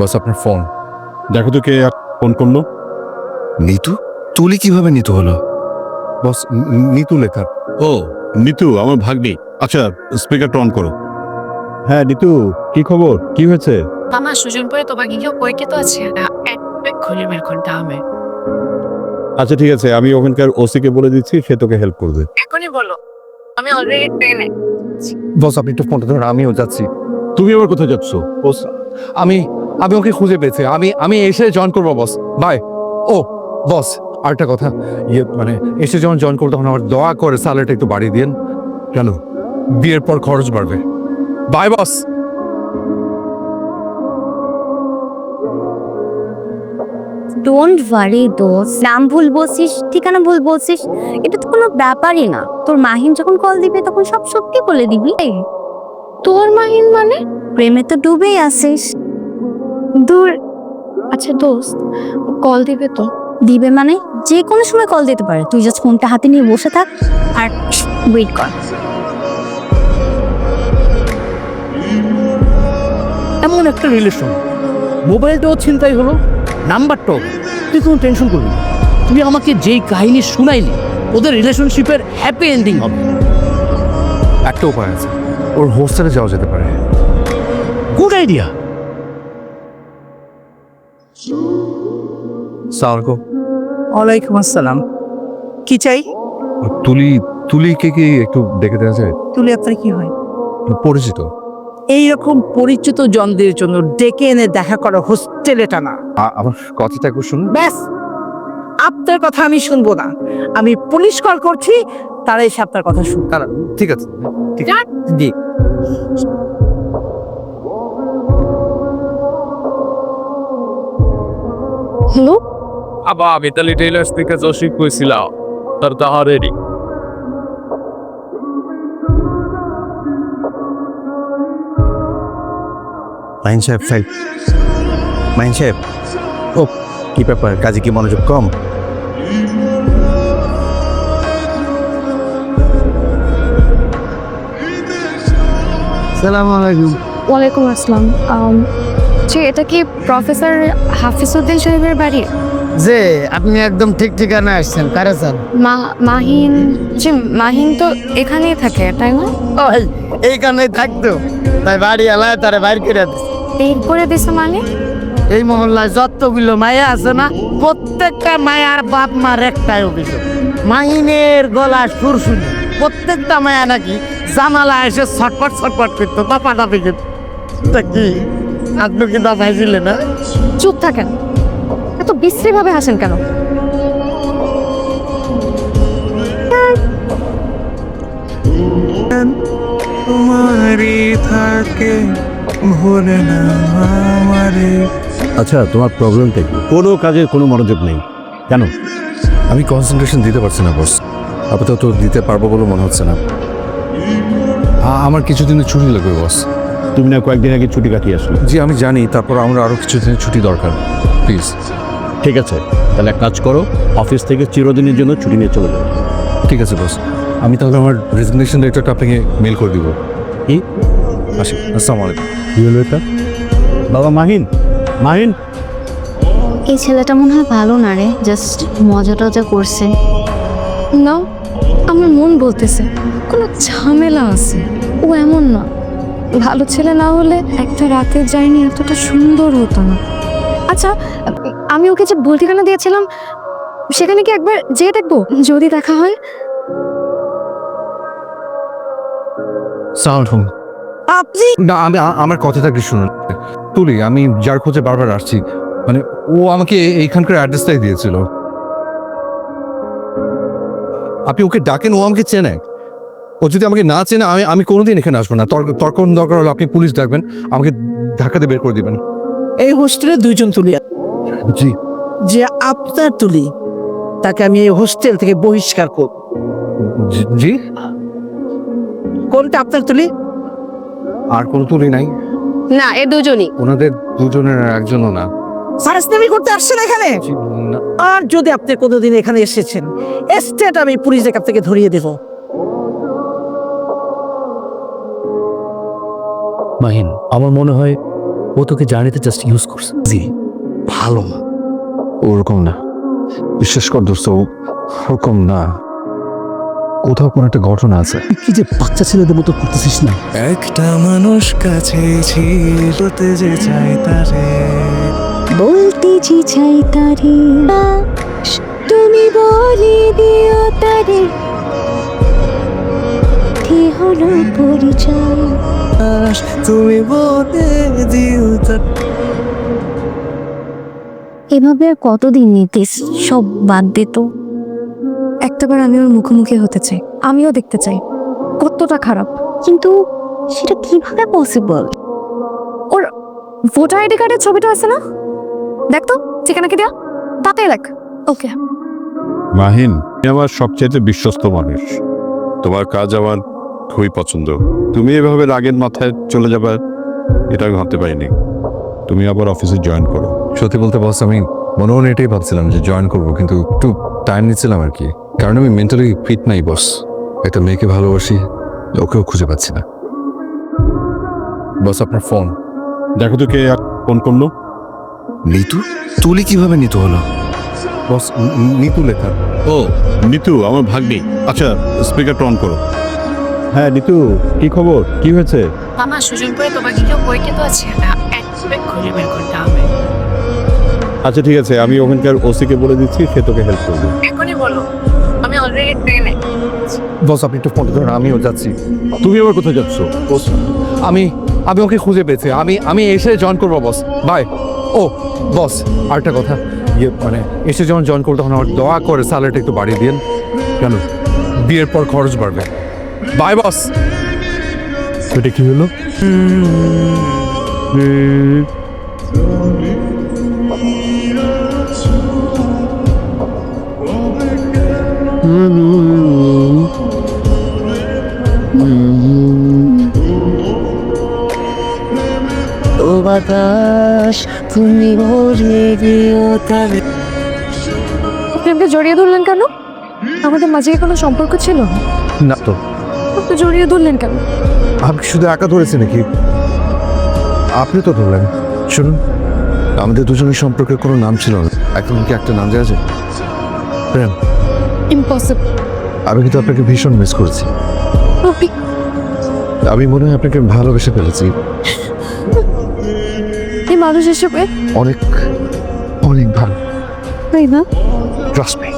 বস আপনার ফোন। দেখো তো কে ফোন করল। নিতু? তুলি কীভাবে নিতু হলো? বস ন- নিতু লেখা। ও। নিতু আমার ভাগ্নি। আচ্ছা স্পিকারটা অন করো। হ্যাঁ নিতু কি খবর? কি হয়েছে? আমার সুজনপুরে তোমাকে কেউ পরিচিত আছে? না এক খুলে বের হবে। আচ্ছা ঠিক আছে আমি ওখানকার ওসিকে বলে দিচ্ছি সে তোকে হেল্প করবে। এখনই বলো আমি অলরেডি ট্রেনে বস আপনি একটু ফোনটা ধরুন আমিও যাচ্ছি। তুমি আবার কোথায় যাচ্ছ? বস আমি আমি ওকে খুঁজে পেয়েছি। আমি আমি এসে জয়েন করব বস বাই ও বস আরেকটা কথা। ইয়ে মানে এসে যখন জয়েন করব তখন আমার দয়া করে স্যালারিটা একটু বাড়িয়ে দিন কেন বিয়ের পর খরচ বাড়বে। বাই বস ডোন্ট ওয়ারি দোস নাম ভুল বলছিস ঠিকানা ভুল বলছিস এটা তো কোনো ব্যাপারই না। তোর মাহিন যখন কল দিবে তখন সব সত্যি বলে দিবি। তোর মাহিন মানে? প্রেমে তো ডুবেই আসিস দূর। আচ্ছা দোস্ত কল দিবে তো। দিবে মানে? যে কোনো সময় কল দিতে পারে। তুই জাস্ট ফোনটা হাতে নিয়ে বসে থাক আর ওয়েট কর। এমন একটা রিলেশন মোবাইলটাও ছিনতাই হলো নাম্বারটাও। তুই কোনো টেনশন করবি। তুই আমাকে যেই কাহিনী শুনাইলি ওদের রিলেশনশিপের হ্যাপি এন্ডিং হবে। একটা উপায় আছে। ওর হোস্টেলে যাওয়া যেতে পারে। গুড আইডিয়া সালামালাইকুম ওয়ালাইকুম আসসালাম। কি চাই? তুলি তুলিকে কি একটু ডেকে দেওয়া যায়? তুলে আপনার কি হয়? পরিচিত। এইরকম পরিচিত জনদের জন্য ডেকে এনে দেখা করা হোস্টেলে টানা। আমার কথাটা একটু শুনুন। ব্যাস আপনার কথা আমি শুনব না। আমি পুলিশ কল করছি তারা এসে আপনার কথা শুন না, ঠিক আছে। ঠিক আছে। জি। হ্যালো? Aber তাৰ তাহাৰ ৰেডি মাইন সাহেব সাহেব। মাইন সাহেব ও কি ব্যাপার? কাজে কি মনোযোগ কম? সালাম আলাইকুম। ওয়ালাইকুম আসসালাম। এটা কি প্রফেসর হাফিজউদ্দিন সাহেবের বাড়ি? যে আপনি একদম ঠিক ঠিকানা আসছেন কারে মা মাহিন জি মাহিন তো এখানেই থাকে তাই না? ওই এইখানেই থাকতো। তাই বাড়ি এলায় তারে বাইর করে দিছে। বের করে দিছে মানে? এই মহল্লায় যতগুলো মায়া আছে না প্রত্যেকটা মায়ার বাপ মার একটাই অভিযোগ। মাহিনের গলা সুর শুনে প্রত্যেকটা মায়া নাকি জানালা এসে ছটপট ছটপট করতো দাপা দাপি করতো। তা কি? আপনি কি দাপাইছিলেন না চুপ থাকেন। এত বিশ্রী ভাবে হাসেন কেন? তোমারই থাকে ভোলে না আমারে। আচ্ছা তোমার প্রবলেমটা কি? কোনো কাজের কোনো মনোযোগ নেই। কেন? আমি কনসেন্ট্রেশন দিতে পারছি না বস আপাতত দিতে পারব বলে মনে হচ্ছে না। আ- আমার কিছুদিনের ছুটি লাগবে বস তুমি না কয়েকদিন আগে ছুটি কাটিয়ে আসলে। জি আমি জানি। তারপর আমার আরও কিছুদিনের ছুটি দরকার। প্লিজ ঠিক আছে তাহলে এক কাজ করো অফিস থেকে চিরদিনের জন্য ছুটি নিয়ে চলে যাও। ঠিক আছে বস আমি তাহলে আমার রেজিগনেশন লেটারটা আপনাকে মেল করে দিব। কি? আসি আসসালামু আলাইকুম। কি হলো এটা? বাবা মাহিন মাহিন। এই ছেলেটা মনে হয় ভালো না রে জাস্ট মজা টজা করছে। না আমার মন বলতেছে কোনো ঝামেলা আছে। ও এমন না। ভালো ছেলে না হলে একটা রাতের জার্নি এতটা সুন্দর হতো না। আচ্ছা আমি ওকে যে ভুল ঠিকানা দিয়েছিলাম সেখানে কি একবার যেয়ে দেখব? যদি দেখা হয়। সালাম আপনি না আমি আমার কথাটা একটু শুনুন। তুলি আমি যার খোঁজে বারবার আসছি। মানে ও আমাকে এইখানকার অ্যাড্রেসটাই দিয়েছিল। আপনি ওকে ডাকেন ও আমাকে চেনে। ও যদি আমাকে না চেনে আমি আমি কোনোদিন এখানে আসব না। তর্ক তর্ক দরকার হলে আপনি পুলিশ ডাকবেন আমাকে ঢাকাতে বের করে দিবেন। এই হোস্টেলে দুইজন তুলি আছে। জি। যে আপনার তুলি তাকে আমি এই হোস্টেল থেকে বহিষ্কার করব। জি- কোনটা আপনার তুলি? আর কোন তুলি নাই। না এ দুজনই। ওনাদের দুজনের আর একজনও না। ফারেস্টামি করতে আসছেন এখানে? আর যদি আপনি কোনোদিন এখানে এসেছেন এস্টেট আমি পুলিশের কাছ থেকে ধরিয়ে দেব। মাহিন আমার মনে হয় ও তোকে জার্নিতে জাস্ট ইউজ করছে। জি। ভালো না। ওরকম না। বিশ্বাস কর দোস্ত ওরকম না। কোথাও কোনো একটা ঘটনা আছে। কি যে বাচ্চা ছেলেদের মতো করতেছিস না? একটা মানুষ কাছে ছিলতে যে চাই তারে। বলতে যে চাই তারে। তুমি বলে দিও তারে। কি হলো পরিচয়। তুমি বলে দিও তার। এভাবে আর কতদিন নিতিস? সব বাদ দে তো। একটাবার আমি ওর মুখোমুখি হতে চাই। আমিও দেখতে চাই। কতটা খারাপ। কিন্তু সেটা কীভাবে পসিবল ওর ভোটার আইডি কার্ডের ছবিটা আছে না? দেখ তো ঠিকানা কি দেয়া? তাতে দেখ ওকে। মাহিন আমার সবচেয়ে বিশ্বস্ত মানুষ। তোমার কাজ আমার খুবই পছন্দ। তুমি এভাবে রাগের মাথায় চলে যাবে এটা আমি ভাবতে পারিনি। তুমি আবার অফিসে জয়েন করো। সত্যি বলতে বস আমি মনে মনে এটাই ভাবছিলাম যে জয়েন করব কিন্তু একটু টাইম নিচ্ছিলাম আর কি। কারণ আমি মেন্টালি ফিট নাই বস একটা মেয়েকে ভালোবাসি ওকেও খুঁজে পাচ্ছি না। বস আপনার ফোন দেখো তো কে ফোন করল। নিতু? তুলি কীভাবে নিতু হলো? বস নি- নিতু লেখা। ও। নিতু আমার ভাগ্নি। আচ্ছা স্পিকারটা অন করো। হ্যাঁ নিতু কি খবর? কি হয়েছে? মামা সুযোগ করে তোমাকে কেউ বইকে তো আছে? না একবার খুঁজে বের করতে হবে। আচ্ছা ঠিক আছে আমি ওখানকার ওসিকে বলে দিচ্ছি সে তোকে হেল্প করবে। এখনই বলো আমি অলরেডি ট্রেনে বস আপনি একটু ফোন ধরুন আমিও যাচ্ছি। তুমি আবার কোথায় যাচ্ছ? বস আমি আমি ওকে খুঁজে পেয়েছি আমি আমি এসে জয়েন করব বস। বাই ও বস আরেকটা কথা। ইয়ে মানে এসে যখন জয়েন করব তখন আমার দয়া করে স্যালারিটা একটু বাড়িয়ে দিন কেন? বিয়ের পর খরচ বাড়বে। Bye boss. এটা কি হলো? ও বাতাস তুমি বলে দিও তারে আপনি জড়িয়ে ধরলেন কেন? আমাদের মাঝে কোনো সম্পর্ক ছিল? না তো। আপনি জড়িয়ে ধরলেন কেন? আমি শুধু একা ধরেছি নাকি? আপনি তো ধরলেন শুনুন। আমাদের দুজনের সম্পর্কে কোনো নাম ছিল না। এখন কি একটা নাম দেওয়া যায়? প্রেম। ইম্পসিবল আমি কিন্তু আপনাকে ভীষণ মিস করেছি। আমি মনে হয় আপনাকে ভালোবেসে ফেলেছি। এই মানুষ হিসেবে অনেক অনেক ভালো। তাই না? Trust me